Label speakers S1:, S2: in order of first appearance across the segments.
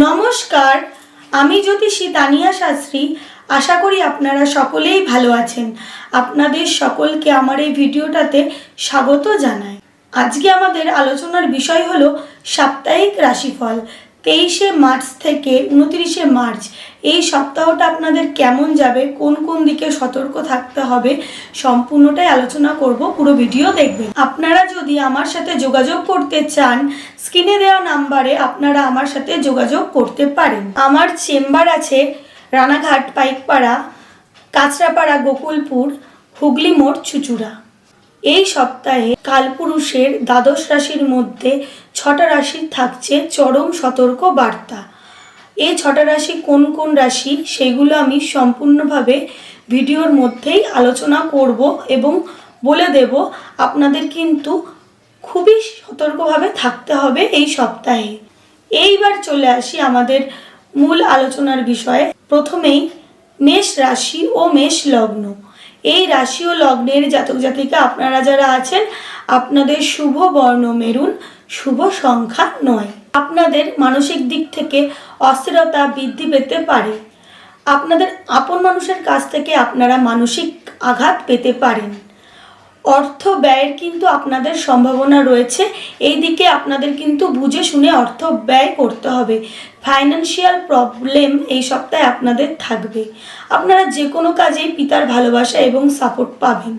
S1: নমস্কার, আমি জ্যোতিষী তানিয়া শাস্ত্রী। আশা করি আপনারা সকলেই ভালো আছেন। আপনাদের সকলকে আমার এই ভিডিওটাতে স্বাগত জানাই। আজকে আমাদের আলোচনার বিষয় হলো সাপ্তাহিক রাশিফল। তেইশে মার্চ থেকে উনত্রিশে মার্চ। এই সপ্তাহটা আপনাদের কেমন যাবে? কোন কোন দিকে সতর্ক থাকতে হবে? সম্পূর্ণটাই আলোচনা করব, পুরো ভিডিও দেখবেন। আপনারা যদি আমার সাথে যোগাযোগ করতে চান, স্ক্রিনে দেওয়া নাম্বারে আপনারা আমার সাথে যোগাযোগ করতে পারেন। আমার চেম্বার আছে রানাঘাট, পাইকপাড়া, কাঁচরাপাড়া, গোকুলপুর, হুগলি মোড়, চুচুড়া। এই সপ্তাহে কালপুরুষের দ্বাদশ রাশির মধ্যে ছটা রাশির থাকছে চরম সতর্ক বার্তা। এই ছটা রাশি কোন কোন রাশি সেগুলো আমি সম্পূর্ণভাবে ভিডিওর মধ্যেই আলোচনা করব এবং বলে দেব। আপনাদের কিন্তু খুবই সতর্কভাবে থাকতে হবে এই সপ্তাহে। এইবার চলে আসি আমাদের মূল আলোচনার বিষয়ে। প্রথমেই মেষ রাশি ও মেষ লগ্ন। এই রাশি ও লগ্নের জাতক জাতিকা আপনারা যারা আছেন, আপনাদের শুভ বর্ণ মেরুন, শুভ সংখ্যা নয়। আপনাদের মানসিক দিক থেকে অস্থিরতা বৃদ্ধি পেতে পারে। আপনাদের আপন মানুষের কাছ থেকে আপনারা মানসিক আঘাত পেতে পারেন। অর্থ ব্যয়ের কিন্তু আপনাদের সম্ভাবনা রয়েছে। এই দিকে আপনাদের কিন্তু বুঝে শুনে অর্থ ব্যয় করতে হবে। ফাইন্যান্সিয়াল প্রবলেম এই সপ্তাহে আপনাদের থাকবে। আপনারা যে কোনো কাজেই পিতার ভালোবাসা এবং সাপোর্ট পাবেন।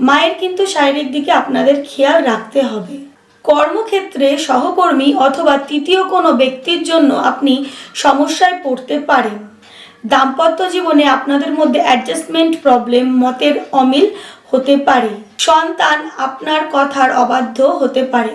S1: মায়ের কিন্তু শারীরিক দিকে আপনাদের খেয়াল রাখতে হবে। কর্মক্ষেত্রে সহকর্মী অথবা তৃতীয় কোনো ব্যক্তির জন্য আপনি সমস্যায় পড়তে পারেন। দাম্পত্য জীবনে আপনাদের মধ্যে অ্যাডজাস্টমেন্ট প্রবলেম মতের অমিল হতে পারে। সন্তান আপনার কথার অবাধ্য হতে পারে।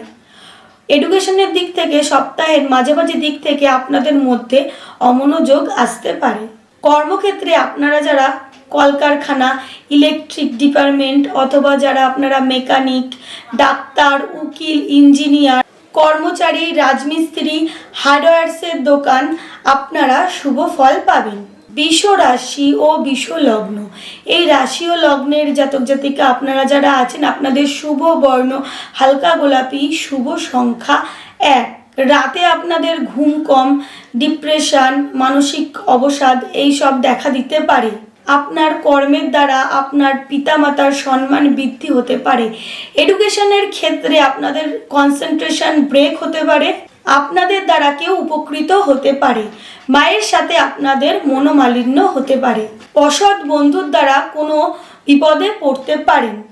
S1: এডুকেশনের দিক থেকে, সপ্তাহের মাঝামাঝি দিক থেকে আপনাদের মধ্যে অমনোযোগ আসতে পারে। কর্মক্ষেত্রে আপনারা যারা কলকারখানা, ইলেকট্রিক ডিপার্টমেন্ট অথবা যারা আপনারা মেকানিক, ডাক্তার, উকিল, ইঞ্জিনিয়ার, কর্মচারী, রাজমিস্ত্রি, হার্ডওয়্যার্সের দোকান, আপনারা শুভ ফল পাবেন। বিষ রাশি ও বিষ লগ্ন এই রাশি ও লগ্নের জাতক জাতিকা আপনারা যারা আছেন, আপনাদের শুভ বর্ণ, হালকা গোলাপি, শুভ সংখ্যা এক। রাতে আপনাদের ঘুম কম, ডিপ্রেশন, মানসিক অবসাদ, এই সব দেখা দিতে পারে। আপনার কর্মের দ্বারা আপনার পিতামাতার সম্মান বৃদ্ধি হতে পারে। এডুকেশনের ক্ষেত্রে আপনাদের কনসেন্ট্রেশন ব্রেক হতে পারে। আপনাদের দ্বারা কেউ উপকৃত হতে পারে। মায়ের সাথে আপনাদের মনোমালিন্য হতে পারে। অসৎ বন্ধুর দ্বারা কোনো বিপদে পড়তে পারেন।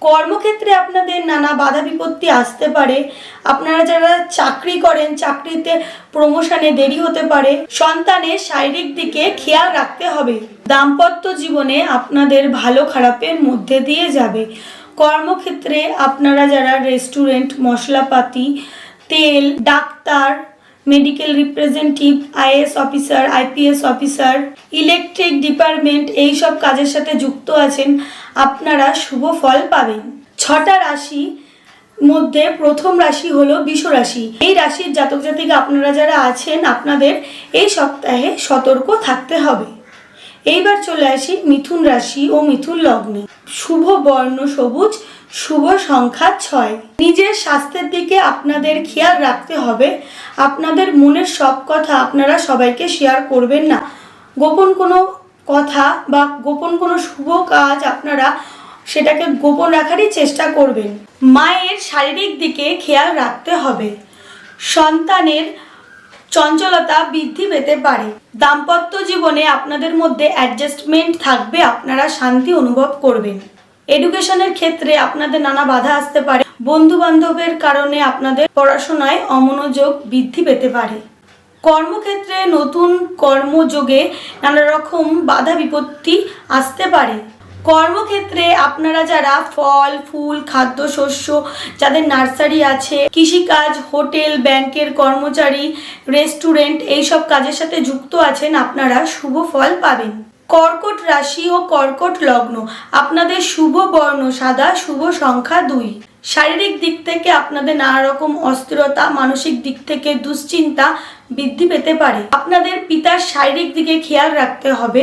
S1: কর্মক্ষেত্রে আপনাদের নানা বাধা বিপত্তি আসতে পারে। আপনারা যারা চাকরি করেন, চাকরিতে প্রমোশনে দেরি হতে পারে। সন্তানের শারীরিক দিকে খেয়াল রাখতে হবে। দাম্পত্য জীবনে আপনাদের ভালো খারাপের মধ্যে দিয়ে যাবে। কর্মক্ষেত্রে আপনারা যারা রেস্টুরেন্ট মশলাপাতি তেল, doctor medical representative IAS officer IPS officer electric department এই সব কাজের সাথে যুক্ত আছেন। আপনারা শুভ ফল পাবেন। ছটা রাশি মধ্যে প্রথম রাশি হলো বিষ রাশি। এই রাশির জাতক জাতিকা আপনারা যারা আছেন, আপনাদের এই সপ্তাহে সতর্ক থাকতে হবে। এইবার চলে আসি মিথুন রাশি ও মিথুন লগ্নে। শুভ বর্ণ সবুজ শুভ সংখ্যা ছয়। নিজের স্বাস্থ্যের দিকে আপনাদের খেয়াল রাখতে হবে। আপনাদের মনের সব কথা আপনারা সবাইকে শেয়ার করবেন না। গোপন কোনো কথা বা গোপন কোনো শুভ কাজ আপনারা সেটাকে গোপন রাখারই চেষ্টা করবেন। মায়ের শারীরিক দিকে খেয়াল রাখতে হবে। সন্তানের চঞ্চলতা বৃদ্ধি পেতে পারে। দাম্পত্য জীবনে আপনাদের মধ্যে অ্যাডজাস্টমেন্ট থাকবে, আপনারা শান্তি অনুভব করবেন। এডুকেশনের ক্ষেত্রে আপনাদের নানা বাধা আসতে পারে। বন্ধু বান্ধবের কারণে আপনাদের পড়াশোনায় অমনোযোগ বৃদ্ধি পেতে পারে। কর্মক্ষেত্রে নতুন কর্মযোগে নানা রকম বাধা বিপত্তি আসতে পারে। কর্মক্ষেত্রে আপনারা যারা ফল, ফুল, খাদ্য, শস্য, যাদের নার্সারি আছে, কৃষিকাজ, হোটেল, ব্যাংকের কর্মচারী, রেস্টুরেন্ট, এইসব কাজের সাথে যুক্ত আছেন, আপনারা শুভ ফল পাবেন। কর্কট রাশি ও কর্কট লগ্ন। আপনাদের শুভ বর্ণ, সাদা শুভ সংখ্যা দুই। শারীরিক দিক থেকে আপনাদের নানা রকম অস্থিরতা, মানসিক দিক থেকে দুশ্চিন্তা বৃদ্ধি পেতে পারে। আপনাদের পিতার শারীরিক দিকে খেয়াল রাখতে হবে।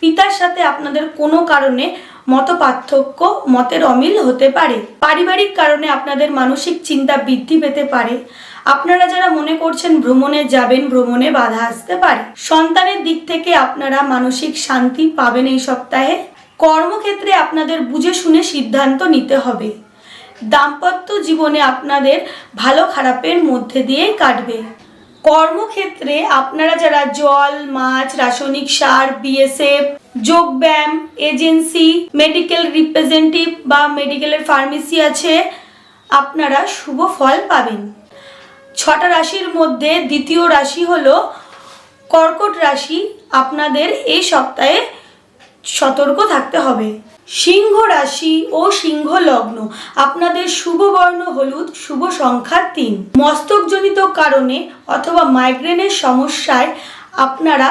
S1: পিতার সাথে আপনাদের কোনো কারণে মত পার্থক্য মতের অমিল হতে পারে। পারিবারিক কারণে আপনাদের মানসিক চিন্তা বৃদ্ধি পেতে পারে। আপনারা যারা মনে করছেন ভ্রমণে যাবেন, ভ্রমণে বাধা আসতে পারে। সন্তানের দিক থেকে আপনারা মানসিক শান্তি পাবেন এই সপ্তাহে। কর্মক্ষেত্রে আপনাদের বুঝে শুনে সিদ্ধান্ত নিতে হবে। দাম্পত্য জীবনে আপনাদের ভালো খারাপের মধ্যে দিয়ে কাটবে। কর্মক্ষেত্রে আপনারা যারা জল, মাছ, রাসায়নিক সার বিএসএফ যোগব্যায়াম এজেন্সি মেডিকেল রিপ্রেজেন্টেটিভ বা মেডিকেলের ফার্মেসি আছে, আপনারা শুভ ফল পাবেন। ছটা রাশির মধ্যে দ্বিতীয় রাশি হলো কর্কট রাশি। আপনাদের এই সপ্তাহে সতর্ক থাকতে হবে। সিংহ রাশি ও সিংহ লগ্ন। আপনাদের শুভ বর্ণ হলুদ, শুভ সংখ্যা তিন। মস্তকজনিত কারণে অথবা মাইগ্রেনের সমস্যায় আপনারা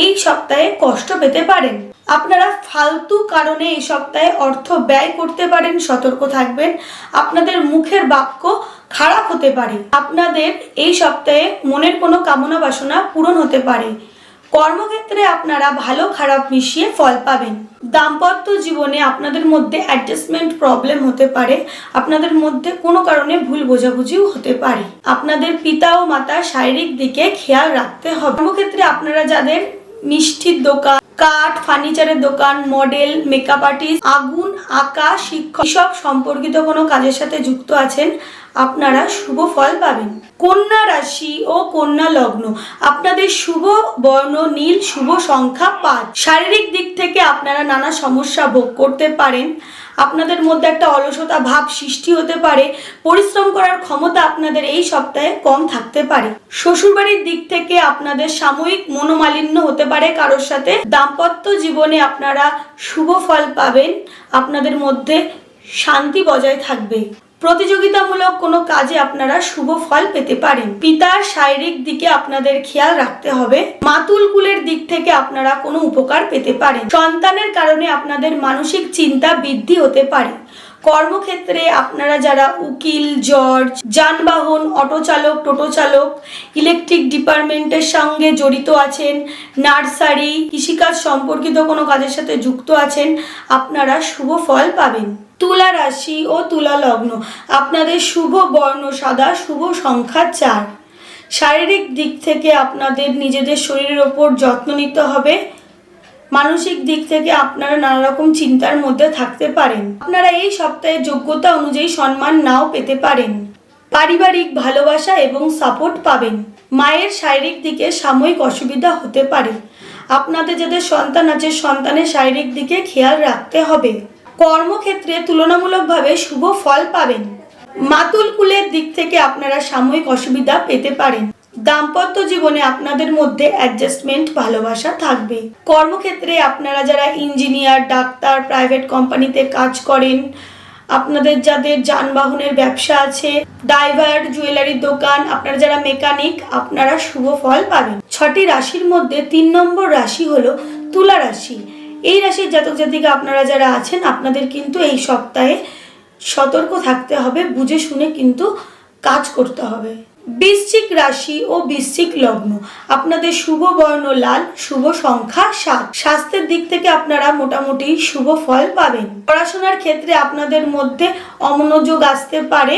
S1: এই সপ্তাহে কষ্ট পেতে পারেন। আপনারা ফালতু কারণে এই সপ্তাহে অর্থ ব্যয় করতে পারেন, সতর্ক থাকবেন। আপনাদের মুখের বাক্য খারাপ হতে পারে। আপনাদের এই সপ্তাহে মনের কোনো কামনা বাসনা পূরণ হতে পারে। কর্মক্ষেত্রে আপনারা ভালো খারাপ মিশিয়ে ফল পাবেন। দাম্পত্য জীবনে আপনাদের মধ্যে অ্যাডজাস্টমেন্ট প্রবলেম হতে পারে। আপনাদের মধ্যে কোনো কারণে ভুল বোঝাবুঝিও হতে পারে। আপনাদের পিতা ও মাতার শারীরিক দিকে খেয়াল রাখতে হবে। কর্মক্ষেত্রে আপনারা যাদের মিষ্টির দোকান, কাঠ, ফার্নিচারের দোকান মডেল মেকআপ আর্টিস্ট আগুন, আঁকা, শিক্ষক সব সম্পর্কিত কোনো কাজের সাথে যুক্ত আছেন, আপনারা শুভ ফল পাবেন। কন্যা রাশি ও কন্যা লগ্ন। আপনাদের শুভ বর্ণ, নীল শুভ সংখ্যা পাঁচ। শারীরিক দিক থেকে আপনারা নানা সমস্যা ভোগ করতে পারেন। আপনাদের মধ্যে একটা অলসতা ভাব সৃষ্টি হতে পারে। পরিশ্রম করার ক্ষমতা আপনাদের এই সপ্তাহে কম থাকতে পারে। শ্বশুরবাড়ির দিক থেকে আপনাদের সাময়িক মনোমালিন্য হতে পারে। কারোর সাথে দাম্পত্য জীবনে আপনারা শুভ ফল পাবেন। আপনাদের মধ্যে শান্তি বজায় থাকবে। প্রতিযোগিতামূলক কোনো কাজে আপনারা শুভ ফল পেতে পারেন। পিতার শারীরিক দিকে আপনাদের খেয়াল রাখতে হবে। মাতুল কুলের দিক থেকে আপনারা কোনো উপকার পেতে পারেন। সন্তানের কারণে আপনাদের মানসিক চিন্তা বৃদ্ধি হতে পারে। কর্মক্ষেত্রে আপনারা যারা উকিল জর্জ যানবাহন অটো চালক টোটো চালক ইলেকট্রিক ডিপার্টমেন্টের সঙ্গে জড়িত আছেন, নার্সারি, কৃষিকাজ সম্পর্কিত কোনো কাজের সাথে যুক্ত আছেন, আপনারা শুভ ফল পাবেন। তুলা রাশি ও তুলা লগ্ন। আপনাদের শুভ বর্ণ সাদা, শুভ সংখ্যা চার। শারীরিক দিক থেকে আপনাদের নিজেদের শরীরের ওপর যত্ন নিতে হবে। মানসিক দিক থেকে আপনারা নানা রকম চিন্তার মধ্যে থাকতে পারেন। আপনারা এই সপ্তাহে যোগ্যতা অনুযায়ী সম্মান নাও পেতে পারেন। পারিবারিক ভালোবাসা এবং সাপোর্ট পাবেন। মায়ের শারীরিক দিকে সাময়িক অসুবিধা হতে পারে। আপনাদের যাদের সন্তান আছে, সন্তানের শারীরিক দিকে খেয়াল রাখতে হবে। কর্মক্ষেত্রে তুলনামূলকভাবে শুভ ফল পাবেন। মাতুল কুলের দিক থেকে আপনারা সাময়িক অসুবিধা পেতে পারেন। দাম্পত্য জীবনে আপনাদের মধ্যে অ্যাডজাস্টমেন্ট ভালোবাসা থাকবে। কর্মক্ষেত্রে আপনারা যারা ইঞ্জিনিয়ার ডাক্তার প্রাইভেট কোম্পানিতে কাজ করেন, আপনাদের যাদের যানবাহনের ব্যবসা আছে ড্রাইভার জুয়েলারির দোকান, আপনারা যারা মেকানিক আপনারা শুভ ফল পাবেন। ছটি রাশির মধ্যে তিন নম্বর রাশি হলো তুলা রাশি। এই রাশির জাতক জাতিকা আপনারা যারা আছেন, আপনাদের কিন্তু এই সপ্তাহে সতর্ক থাকতে হবে, বুঝে শুনে কিন্তু কাজ করতে হবে। বৃশ্চিক রাশি ও বৃশ্চিক লগ্ন, আপনাদের শুভ বর্ণ লাল, শুভ সংখ্যা সাত। স্বাস্থ্যের দিক থেকে আপনারা মোটামুটি শুভ ফল পাবেন। পড়াশোনার ক্ষেত্রে আপনাদের মধ্যে অমনোযোগ আসতে পারে।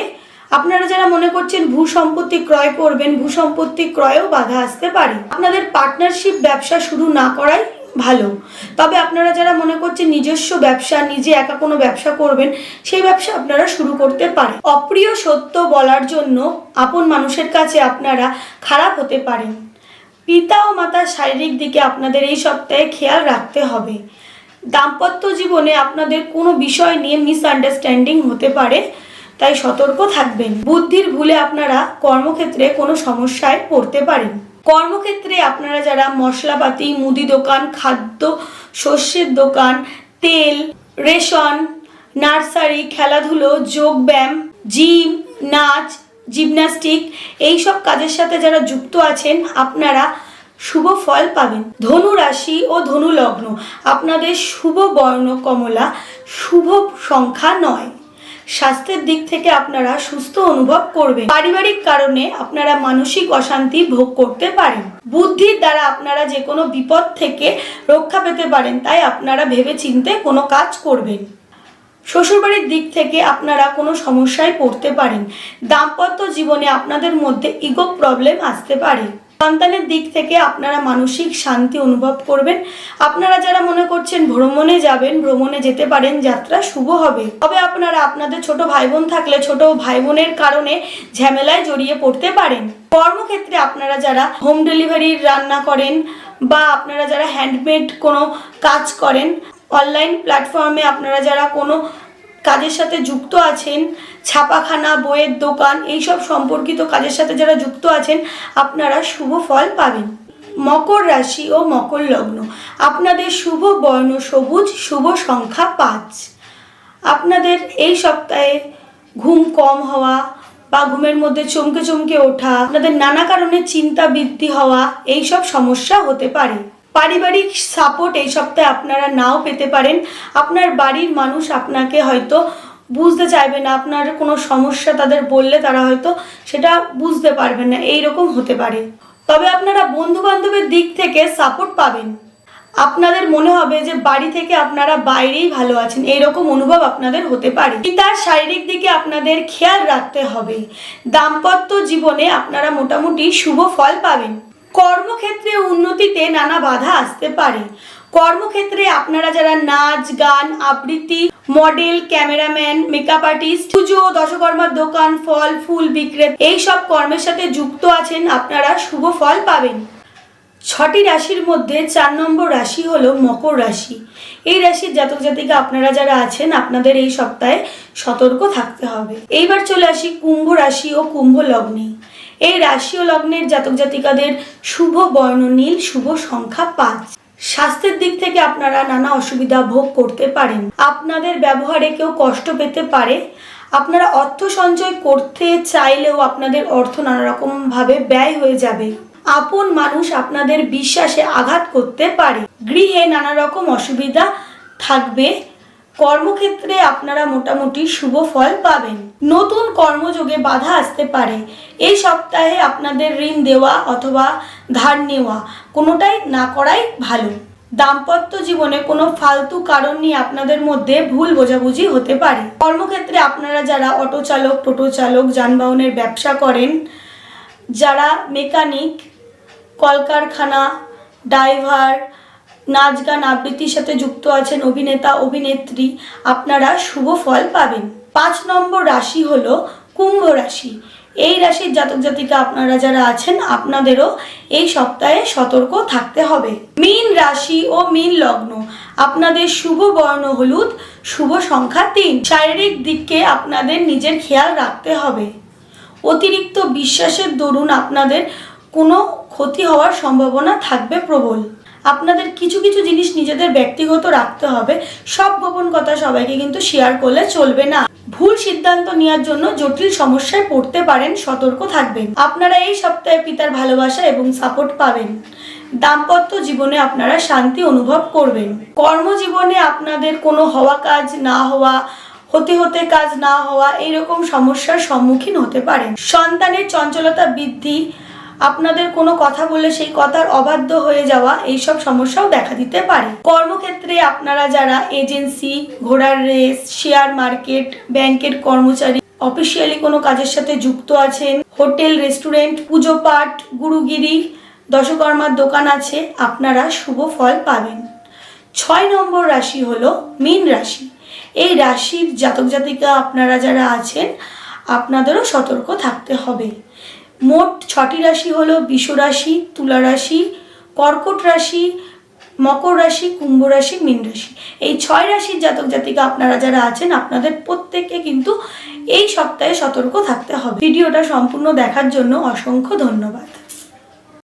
S1: আপনারা যারা মনে করছেন ভূ সম্পত্তি ক্রয় করবেন, ভূ সম্পত্তি ক্রয়েও বাধা আসতে পারে। আপনাদের পার্টনারশিপ ব্যবসা শুরু না করাই ভালো। তবে আপনারা যারা মনে করছেন নিজস্ব ব্যবসা, নিজে একা কোনো ব্যবসা করবেন, সেই ব্যবসা আপনারা শুরু করতে পারেন। অপ্রিয় সত্য বলার জন্য আপন মানুষের কাছে আপনারা খারাপ হতে পারেন। পিতা ও মাতার শারীরিক দিকে আপনাদের এই সপ্তাহে খেয়াল রাখতে হবে। দাম্পত্য জীবনে আপনাদের কোনো বিষয় নিয়ে মিসআন্ডারস্ট্যান্ডিং হতে পারে, তাই সতর্ক থাকবেন। বুদ্ধির ভুলে আপনারা কর্মক্ষেত্রে কোনো সমস্যায় পড়তে পারেন। কর্মক্ষেত্রে আপনারা যারা মশলাপাতি, মুদি দোকান, খাদ্য, শস্যের দোকান, তেল, রেশন, নার্সারি, খেলাধুলো, যোগব্যায়াম, জিম, নাচ, জিমন্যাস্টিক, এইসব কাজের সাথে যারা যুক্ত আছেন, আপনারা শুভ ফল পাবেন। ধনু রাশি ও ধনু লগ্ন আপনাদের শুভ বর্ণ কমলা, শুভ সংখ্যা নয়। স্বাস্থ্যের দিক থেকে আপনারা সুস্থ অনুভব করবেন। পারিবারিক কারণে আপনারা মানসিক অশান্তি ভোগ করতে পারেন। বুদ্ধির দ্বারা আপনারা যে কোনো বিপদ থেকে রক্ষা পেতে পারেন, তাই আপনারা ভেবে চিনতে কোনো কাজ করবেন। শ্বশুরবাড়ির দিক থেকে আপনারা কোনো সমস্যায় পড়তে পারেন। দাম্পত্য জীবনে আপনাদের মধ্যে ইগো প্রবলেম আসতে পারে। সন্তানের দিক থেকে আপনারা মানসিক শান্তি অনুভব করবেন। আপনারা যারা মনে করছেন ভ্রমণে যাবেন, ভ্রমণে যেতে পারেন, যাত্রা শুভ হবে। তবে আপনারা আপনাদের ছোট ভাই বোন থাকলে ছোট ভাই বোনের কারণে ঝামেলায় জড়িয়ে পড়তে পারেন। কর্মক্ষেত্রে আপনারা যারা হোম ডেলিভারির রান্না করেন বা আপনারা যারা হ্যান্ডমেড কোনো কাজ করেন, অনলাইন প্ল্যাটফর্মে আপনারা যারা কোনো কাজের সাথে যুক্ত আছেন, ছাপাখানা, বইয়ের দোকান, এইসব সম্পর্কিত কাজের সাথে যারা যুক্ত আছেন, আপনারা শুভ ফল পাবেন। মকর রাশি ও মকর লগ্ন, আপনাদের শুভ বর্ণ সবুজ, শুভ সংখ্যা পাঁচ। আপনাদের এই সপ্তাহে ঘুম কম হওয়া বা ঘুমের মধ্যে চমকে চমকে ওঠা, আপনাদের নানা কারণে চিন্তা বৃদ্ধি হওয়া এই সব সমস্যা হতে পারে। পারিবারিক সাপোর্ট এই সপ্তাহে আপনারা নাও পেতে পারেন। আপনার বাড়ির মানুষ আপনাকে হয়তো বুঝতে চাইবে না, আপনার কোনো সমস্যা তাদের বললে তারা হয়তো সেটা বুঝতে পারবে না এই রকম হতে পারে। তবে আপনারা বন্ধু বান্ধবের দিক থেকে সাপোর্ট পাবেন। আপনাদের মনে হবে যে বাড়ি থেকে আপনারা বাইরেই ভালো আছেন, এইরকম অনুভব আপনাদের হতে পারে। তার শারীরিক দিকে আপনাদের খেয়াল রাখতে হবে। দাম্পত্য জীবনে আপনারা মোটামুটি শুভ ফল পাবেন। কর্মক্ষেত্রে উন্নতিতে নানা বাধা আসতে পারে। কর্মক্ষেত্রে আপনারা যারা নাচ, গান, আবৃত্তি, মডেল, ক্যামেরাম্যান, মেকআপ আর্টিস্ট, পুজো, দশকর্মার দোকান, ফল, ফুল বিক্রেতা এই সব কর্মের সাথে যুক্ত আছেন আপনারা শুভ ফল পাবেন। ছটি রাশির মধ্যে চার নম্বর রাশি হলো মকর রাশি। এই রাশির জাতক জাতিকা আপনারা যারা আছেন, আপনাদের এই সপ্তাহে সতর্ক থাকতে হবে। এইবার চলে আসি কুম্ভ রাশি ও কুম্ভ লগ্নে। এই রাশি ও লগ্নের জাতক জাতিকাদের শুভ বর্ণ নীল শুভ সংখ্যা পাঁচ। স্বাস্থ্যের দিক থেকে আপনারা নানা অসুবিধা ভোগ করতে পারেন। আপনাদের ব্যবহারে কেউ কষ্ট পেতে পারে। আপনারা অর্থ সঞ্চয় করতে চাইলেও আপনাদের অর্থ নানা রকম ভাবে ব্যয় হয়ে যাবে। আপন মানুষ আপনাদের বিশ্বাসে আঘাত করতে পারে। গৃহে নানা রকম অসুবিধা থাকবে। কর্মক্ষেত্রে আপনারা মোটামুটি শুভ ফল পাবেন। নতুন কর্মযোগে বাধা আসতে পারে। এই সপ্তাহে আপনাদের ঋণ দেওয়া অথবা ধার নেওয়া কোনোটাই না করাই ভালো। দাম্পত্য জীবনে কোনো ফালতু কারণ নিয়ে আপনাদের মধ্যে ভুল বোঝাবুঝি হতে পারে। কর্মক্ষেত্রে আপনারা যারা অটো চালক, টোটো চালক, যানবাহনের ব্যবসা করেন, যারা মেকানিক, কলকারখানা, ড্রাইভার নাচ গান আবৃত্তির সাথে যুক্ত আছেন অভিনেতা, অভিনেত্রী। আপনারা শুভ ফল পাবেন। পাঁচ নম্বর রাশি হলো কুম্ভ রাশি। এই রাশির জাতক জাতিকা আপনারা যারা আছেন, আপনাদেরও এই সপ্তাহে সতর্ক থাকতে হবে। মীন রাশি ও মীন লগ্ন। আপনাদের শুভ বর্ণ হলুদ, শুভ সংখ্যা তিন। শারীরিক দিককে আপনাদের নিজের খেয়াল রাখতে হবে। অতিরিক্ত বিশ্বাসের দরুন আপনাদের কোনো ক্ষতি হওয়ার সম্ভাবনা থাকবে প্রবল। আপনাদের কিছু কিছু জিনিস নিজেদের ব্যক্তিগত রাখতে হবে। সব গোপন কথা সবাইকে কিন্তু শেয়ার করলে চলবে না। ভুল সিদ্ধান্ত নেওয়ার জন্য জটিল সমস্যায় পড়তে পারেন, সতর্ক থাকবেন। আপনারা এই সপ্তাহে পিতার ভালোবাসা এবং সাপোর্ট পাবেন। দাম্পত্য জীবনে আপনারা শান্তি অনুভব করবেন। কর্মজীবনে আপনাদের কোনো হওয়া কাজ না হওয়া, হতে হতে কাজ না হওয়া এইরকম সমস্যার সম্মুখীন হতে পারেন। সন্তানের চঞ্চলতা বৃদ্ধি আপনাদের কোনো কথা বলে সেই কথার অবাধ্য হয়ে যাওয়া এইসব সমস্যাও দেখা দিতে পারে। কর্মক্ষেত্রে আপনারা যারা এজেন্সি, ঘোড়ার রেস, শেয়ার মার্কেট, ব্যাংকের কর্মচারী, অফিসিয়ালি কোনো কাজের সাথে যুক্ত আছেন, হোটেল, রেস্টুরেন্ট, পুজো পাঠ, গুরুগিরি, দশকর্মার দোকান আছে, আপনারা শুভ ফল পাবেন। ছয় নম্বর রাশি হলো মীন রাশি। এই রাশির জাতক জাতিকা আপনারা যারা আছেন, আপনাদেরও সতর্ক থাকতে হবে। মোট ছটি রাশি হলো বিষ রাশি, তুলা রাশি, কর্কট রাশি, মকর রাশি, কুম্ভ রাশি, মীন রাশি। এই ছয় রাশির জাতক জাতিকা আপনারা যারা আছেন, আপনাদের প্রত্যেককে কিন্তু এই সপ্তাহে সতর্ক থাকতে হবে। ভিডিওটা সম্পূর্ণ দেখার জন্য অসংখ্য ধন্যবাদ।